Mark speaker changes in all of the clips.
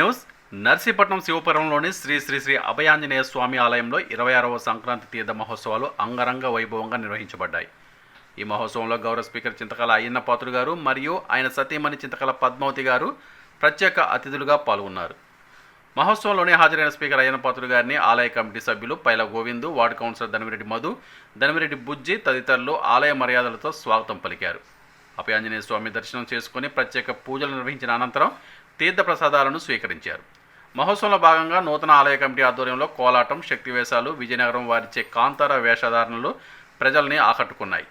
Speaker 1: News. Narsipatnam శివపురంలోని శ్రీ శ్రీ శ్రీ అభయాంజనేయ స్వామి ఆలయంలో ఇరవై ఆరవ సంక్రాంతి తీర్థ మహోత్సవాలు అంగరంగ వైభవంగా నిర్వహించబడ్డాయి. ఈ మహోత్సవంలో గౌరవ స్పీకర్ చింతకల అయ్యన్న పాత్రుడు గారు మరియు ఆయన సతీమణి చింతకల పద్మావతి గారు ప్రత్యేక అతిథులుగా పాల్గొన్నారు. మహోత్సవంలోనే హాజరైన స్పీకర్ అయ్యన్న పాత్రుడు గారిని ఆలయ కమిటీ సభ్యులు పైల గోవిందు వార్డు కౌన్సిలర్ ధనమిరెడ్డి మధు ధనమిరెడ్డి బుజ్జి తదితరులు ఆలయ మర్యాదలతో స్వాగతం పలికారు. అభయాంజనేయ స్వామి దర్శనం చేసుకుని ప్రత్యేక పూజలు నిర్వహించిన అనంతరం తీర్థ ప్రసాదాలను స్వీకరించారు. మహోత్సవంలో భాగంగా నూతన ఆలయ కమిటీ ఆధ్వర్యంలో కోలాటం శక్తివేశాలు విజయనగరం వారిచే కాంతార వేషధారణలు ప్రజల్ని ఆకట్టుకున్నాయి.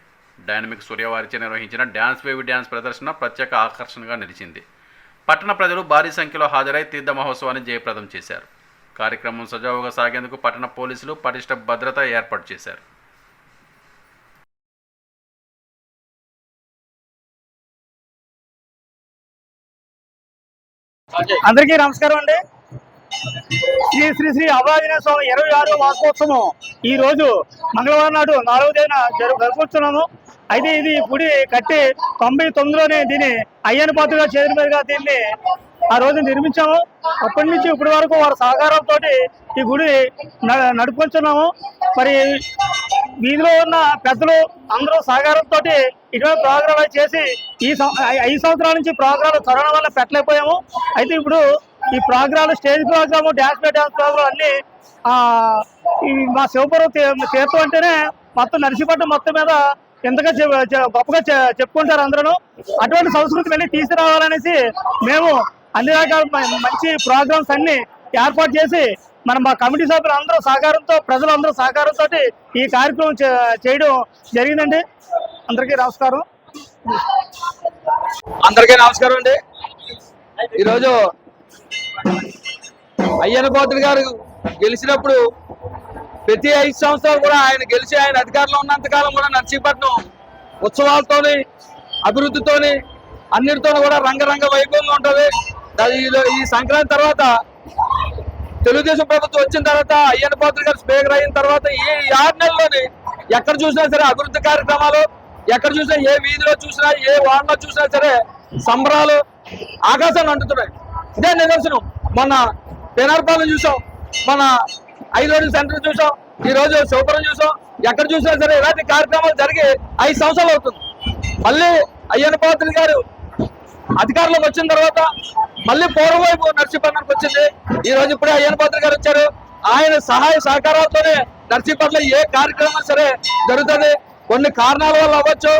Speaker 1: డైనమిక్ సూర్యవారిచే నిర్వహించిన డ్యాన్స్ బేబీ డ్యాన్స్ ప్రదర్శన ప్రత్యేక ఆకర్షణగా నిలిచింది. పట్టణ ప్రజలు భారీ సంఖ్యలో హాజరై తీర్థ మహోత్సవాన్ని జయప్రదం చేశారు. కార్యక్రమం సజావుగా సాగేందుకు పట్టణ పోలీసులు పటిష్ట భద్రత ఏర్పాటు చేశారు.
Speaker 2: అందరికీ నమస్కారం అండి. శ్రీ శ్రీ శ్రీ అభాజన స్వామి ఇరవై ఆరో వార్షికోత్సవం ఈ రోజు మంగళవారం నాడు నాలుగో తేదీన జరు జరుపుతున్నాము అయితే ఇది గుడి కట్టి తొంభై తొమ్మిదిలోనే దీన్ని అయ్యన పాత్రగా చేరుమేరుగా దీన్ని ఆ రోజు నిర్మించాము. అప్పటి నుంచి ఇప్పటి వరకు వారి సహకారంతో ఈ గుడి న- నడుపుకొచ్చున్నాము మరి వీధిలో ఉన్న పెద్దలు అందరూ సహకారంతో ఇటువంటి ప్రోగ్రాలు చేసి ఈ ఐ- ఐదు సంవత్సరాల నుంచి ప్రోగ్రాలు కరోనా వల్ల పెట్టలేకపోయాము. అయితే ఇప్పుడు ఈ ప్రోగ్రాలు stage programme dance by dance programme అన్ని ఈ మా శివపురం తీర్థం అంటేనే మొత్తం నర్సీపట్నం మొత్తం మీద ఎంతగా గొప్పగా చెప్పుకుంటారు అందరూ అటువంటి సంస్కృతి వెళ్ళి తీసుకురావాలనేసి మేము అన్ని రకాల మంచి ప్రోగ్రామ్స్ అన్ని ఏర్పాటు చేసి మనం మా కమిటీ సభ్యులు అందరూ సహకారంతో ప్రజలందరూ సహకారంతో ఈ కార్యక్రమం చే- చేయడం జరిగిందండి. అందరికీ నమస్కారం.
Speaker 3: అందరికీ నమస్కారం అండి. ఈరోజు అయ్యన్న కోతులు గారు గెలిచినప్పుడు ప్రతి ఐదు సంవత్సరాలు కూడా ఆయన గెలిచి ఆయన అధికారంలో ఉన్నంతకాలం కూడా నర్సీపట్నం ఉత్సవాలతోని అభివృద్ధితోని అన్నిటితో కూడా రంగరంగ వైభవంగా ఉంటుంది. ఈ సంక్రాంతి తర్వాత తెలుగుదేశం ప్రభుత్వం వచ్చిన తర్వాత అయ్యన్న పాత్ర గారు స్పీకర్ అయిన తర్వాత ఈ ఆరు నెలల్లోని ఎక్కడ చూసినా సరే అభివృద్ధి కార్యక్రమాలు ఎక్కడ చూసినా ఏ వీధిలో చూసినా ఏ వార్డులో చూసినా సరే సంబరాలు ఆకాశాన్ని అంటుతున్నాయి. ఇదే నిదర్శనం. మొన్న పెనార్పాలను చూసాం మన ఐదు రోజుల సెంటర్ చూసాం ఈ రోజు శివపురం చూసాం ఎక్కడ చూసినా సరే ఇలాంటి కార్యక్రమాలు జరిగి ఐదు సంవత్సరాలు అవుతుంది. మళ్ళీ అయ్యన్న పాత్రి గారు అధికారంలోకి వచ్చిన తర్వాత మళ్ళీ పూర్వవైపు నర్సీపట్నానికి వచ్చింది. ఈ రోజు ఇప్పుడే అయ్యన్ పాత్ర గారు వచ్చారు. ఆయన సహాయ సహకారాలతోనే నర్సీపట్నం ఏ కార్యక్రమం సరే జరుగుతుంది. కొన్ని కారణాల వల్ల అవ్వచ్చు.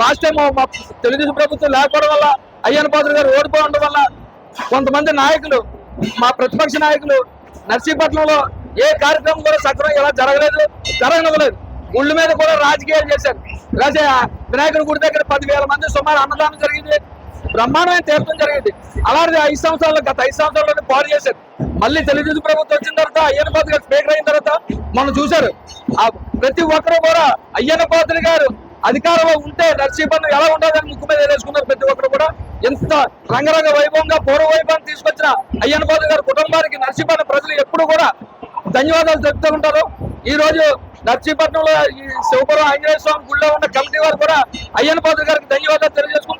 Speaker 3: లాస్ట్ టైం మా తెలుగుదేశం ప్రభుత్వం లేకపోవడం వల్ల అయ్యన్న పాత్ర గారు ఓడిపోవడం వల్ల కొంతమంది నాయకులు మా ప్రతిపక్ష నాయకులు నర్సీపట్నంలో ఏ కార్యక్రమం కూడా సక్రమం ఇలా జరగలేదు జరగనివ్వలేదు. గుళ్ళ మీద కూడా రాజకీయాలు చేశారు. రాజే వినాయకుడి గుడి దగ్గర పదివేల మంది సుమారు అన్నదానం జరిగింది. బ్రహ్మాండమైన తీర్థం జరిగింది. అలాగే ఐదు సంవత్సరాలు గత ఐదు సంవత్సరాలు పాడు చేశారు. మళ్ళీ తెలుగుదేశం ప్రభుత్వం వచ్చిన తర్వాత అయ్యన్న పాత్ర గారు స్పీకర్ అయిన తర్వాత మనం చూశారు. ఆ ప్రతి ఒక్కరు కూడా అయ్యన్న పాత్ర గారు అధికారంలో ఉంటే నర్సీపట్నం ఎలా ఉండాలని ముక్కు మీద వేసుకున్నారు ప్రతి ఒక్కరు కూడా. ఎంత రంగరంగ వైభవంగా పూర్వ వైభవం తీసుకొచ్చిన అయ్యన్న పాత్ర గారి కుటుంబానికి నర్సీపట్నం ప్రజలు ఎప్పుడు కూడా ధన్యవాదాలు చెప్తూ ఉంటారు. ఈ రోజు నర్సీపట్నంలో ఈ శివపురం ఆంజనేయ స్వామి గుళ్ళో ఉన్న కమిటీ వారు కూడా అయ్యన్న పాత్ర గారికి ధన్యవాదాలు తెలియజేసుకుంటారు